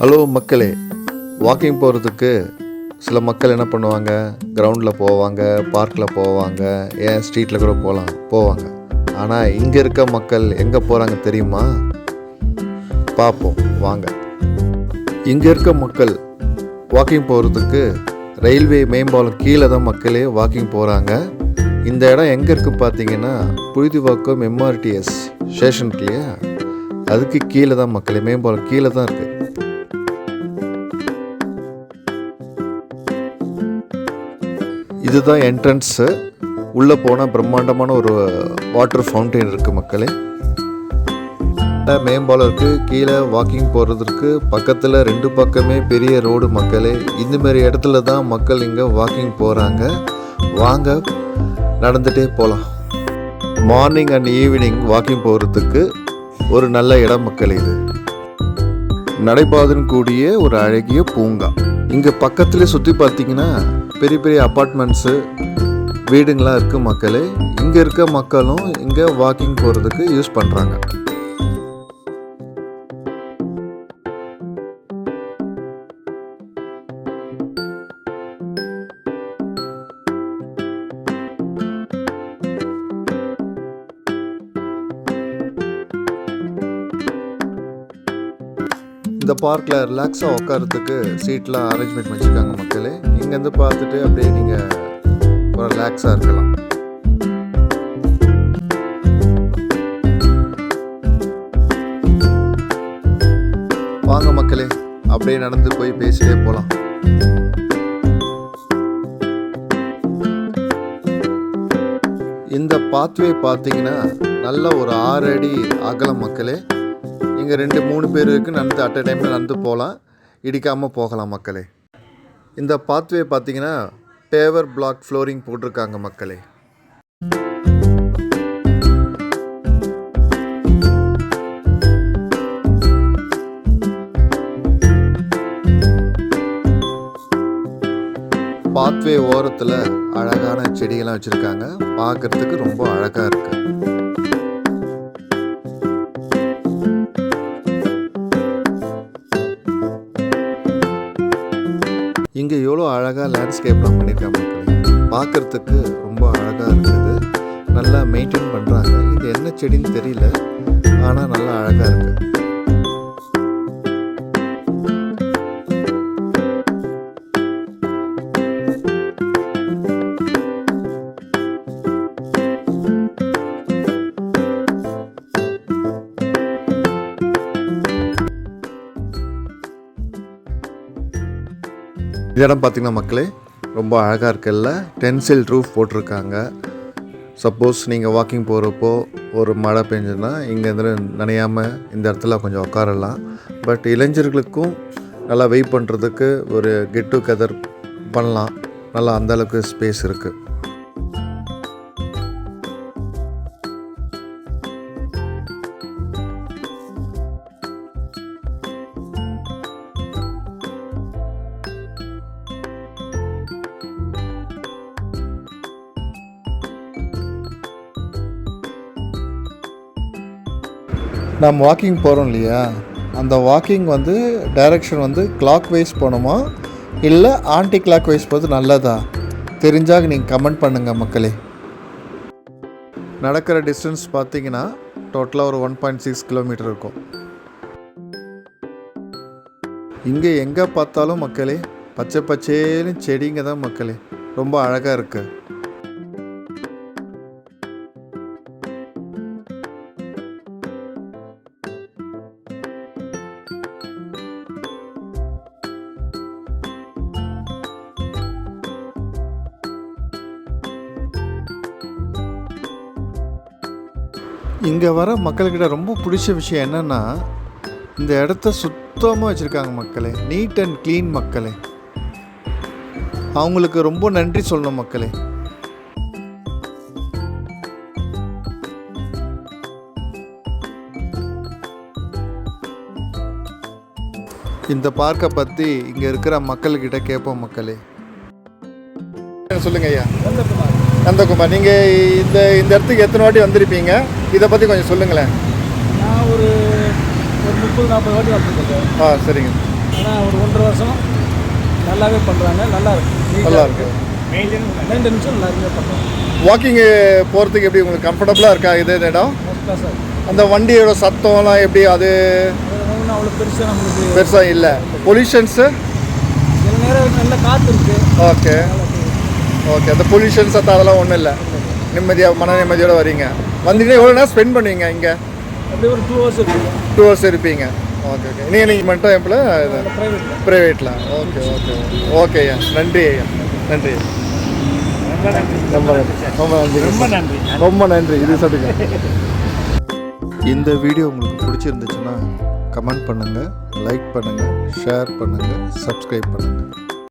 Hello மக்களே walking போகிறதுக்கு சில மக்கள் என்ன பண்ணுவாங்க? கிரவுண்டில் போவாங்க பார்க்கில் போவாங்க ஏன் ஸ்ட்ரீட்டில் கூட போகலாம் போவாங்க. ஆனால் இங்கே இருக்க மக்கள் எங்கே போகிறாங்க தெரியுமா? பார்ப்போம் வாங்க. இங்கே இருக்க மக்கள் வாக்கிங் போகிறதுக்கு ரயில்வே மேம்பாலம் கீழே தான் மக்களே வாக்கிங் போகிறாங்க இந்த இடம் எங்கே இருக்குது பார்த்தீங்கன்னா புழுதிவாக்கம் எம்ஆர்டிஎஸ் ஸ்டேஷன் இல்லையா? அதுக்கு கீழே தான் மக்களே மேம்பாலம் கீழே தான் இருக்குது இதுதான் என்ட்ரன்ஸு உள்ளே போனால் பிரம்மாண்டமான ஒரு வாட்டர் ஃபவுண்டைன் இருக்குது மக்களே. மேம்பாலம் இருக்குது கீழே வாக்கிங் போகிறதுக்கு பக்கத்தில் ரெண்டு பக்கமே பெரிய ரோடு மக்களே. இந்தமாரி இடத்துல தான் மக்கள் இங்கே வாக்கிங் போகிறாங்க வாங்க நடந்துகிட்டே போகலாம் மார்னிங் அண்ட் ஈவினிங் வாக்கிங் போகிறதுக்கு ஒரு நல்ல இடம் மக்கள் இது. நடைபாதைன்னு கூடிய ஒரு அழகிய பூங்கா. இங்கே பக்கத்துலேயே சுற்றி பார்த்தீங்கன்னா பெரிய பெரிய அப்பார்ட்மெண்ட்ஸு வீடுங்களாம் இருக்குது மக்களே. இங்கே இருக்க மக்களும் இங்கே வாக்கிங் போகிறதுக்கு யூஸ் பண்ணுறாங்க இந்த பார்க்கில் ரிலாக்ஸாக உட்காரத்துக்கு சீட்லாம் அரேஞ்ச்மெண்ட் வச்சுருக்காங்க மக்களே. இங்கேருந்து பார்த்துட்டு அப்படியே நீங்கள் ஒரு ரிலாக்ஸாக இருக்கலாம். வாங்க மக்களே அப்படியே நடந்து போய் பேசிட்டே போகலாம் இந்த பாத்வே பார்த்தீங்கன்னா நல்ல ஒரு ஆறு அடி அகலம் மக்களே. இங்கே ரெண்டு மூணு பேருக்கு நடந்து அட் அ டைமில் நடந்து போகலாம். இடிக்காமல் போகலாம் மக்களே. இந்த பாத்வே பார்த்தீங்கன்னா பேவர் பிளாக் ஃப்ளோரிங் போட்டிருக்காங்க மக்களே. பாத்வே ஓரத்தில் அழகான செடிகள்லாம் வச்சுருக்காங்க. பார்க்குறதுக்கு ரொம்ப அழகாக இருக்குது இங்கே எவ்வளோ அழகாக லேண்ட்ஸ்கேப்லாம் பண்ணியிருக்காங்க மக்களே பார்க்குறதுக்கு ரொம்ப அழகாக இருக்குது. நல்லா மெயின்டைன் பண்ணுறாங்க இது என்ன செடின்னு தெரியல. ஆனால் நல்லா அழகாக இருக்குது இடம் பார்த்திங்கன்னா மக்களே ரொம்ப அழகாக இருக்குல்ல. டென்சில் ரூஃப் போட்டிருக்காங்க. சப்போஸ் நீங்கள் வாக்கிங் போகிறப்போ ஒரு மழை பெஞ்சதுன்னா இங்கேருந்து நனையாமல் இந்த இடத்துல கொஞ்சம் உட்காரலாம். பட் இளைஞர்களுக்கும் நல்லா வெயிட் பண்ணுறதுக்கு ஒரு கெட் டுகெதர் பண்ணலாம். நல்லா அந்த அளவுக்கு ஸ்பேஸ் இருக்குது நம்ம வாக்கிங் போகிறோம் இல்லையா? அந்த வாக்கிங் வந்து டைரக்ஷன் வந்து கிளாக் வைஸ் போகணுமா? இல்லை ஆன்டி கிளாக் வைஸ் போகிறது நல்லதா? தெரிஞ்சால் நீங்கள் கமெண்ட் பண்ணுங்கள் மக்களே. நடக்கிற டிஸ்டன்ஸ் பார்த்தீங்கன்னா டோட்டலாக ஒரு ஒன் பாயிண்ட் சிக்ஸ் கிலோமீட்டர் இருக்கும். இங்கே எங்கே பார்த்தாலும் மக்களே பச்சை பச்சேன்னு செடிங்க தான் மக்களே. ரொம்ப அழகாக இருக்குது இங்கே வர மக்கள்கிட்ட ரொம்ப பிடிச்ச விஷயம் என்னென்னா இந்த இடத்த சுத்தமாக வச்சுருக்காங்க மக்களே. நீட் அண்ட் க்ளீன் மக்களே. அவங்களுக்கு ரொம்ப நன்றி சொல்லணும் மக்களே. இந்த பார்க்கை பற்றி இங்கே இருக்கிற மக்கள்கிட்ட கேட்போம் மக்களே. சொல்லுங்க ஐயா. நந்தகுமார் நீங்கள் இந்த இந்த இடத்துக்கு எத்தனை வாட்டி வந்திருப்பீங்க? இதை பற்றி கொஞ்சம் சொல்லுங்களேன். நான் ஒரு ஒரு முப்பது நாற்பது வாட்டி வந்திருக்கேன் ஆ சரிங்க. ஆனால் ஒரு ஒன்றரை வருஷம் நல்லாவே பண்ணுறாங்க நல்லா இருக்கு. நல்லா இருக்கு. மெயின்டெனன்ஸும் நல்லா இருக்குமே பண்ணுறாங்க வாக்கிங்கு போகிறதுக்கு எப்படி உங்களுக்கு கம்ஃபர்டபுளாக இருக்கா? இது இந்த இடம்? அந்த வண்டியோட சத்தம்லாம் எப்படி? அது அவ்வளோ பெருசாக நம்மளுக்கு பெருசாக இல்லை. பொல்யூஷன்ஸு சில நேரம் நல்ல காற்று இருக்குது ஓகே ஓகே அந்த பொல்யூஷன் சத்தம் அதெல்லாம் ஒன்றும் இல்லை. நிம்மதியாக மன நிம்மதியோட வரீங்க. வந்தீங்கன்னா எவ்வளோ நேரம் ஸ்பெண்ட் பண்ணுவீங்க இங்கே? அப்படியே ஒரு டூ ஹவர்ஸ் இருக்குது டூ ஹவர்ஸ் இருப்பீங்க. ஓகே ஓகே நீங்கள் நீங்கள் மட்டும் எம்பில் ப்ரைவேட்டில் ஓகே ஓகே ஓகே ஐயா. நன்றி ஐயா. நன்றி ரொம்ப நன்றி. ரொம்ப நன்றி. ரொம்ப நன்றி. ரொம்ப நன்றி. இது சொல்லுங்க. இந்த வீடியோ உங்களுக்கு பிடிச்சிருந்துச்சுன்னா கமெண்ட் பண்ணுங்கள் லைக் பண்ணுங்கள் ஷேர் பண்ணுங்கள் சப்ஸ்கிரைப் பண்ணுங்கள்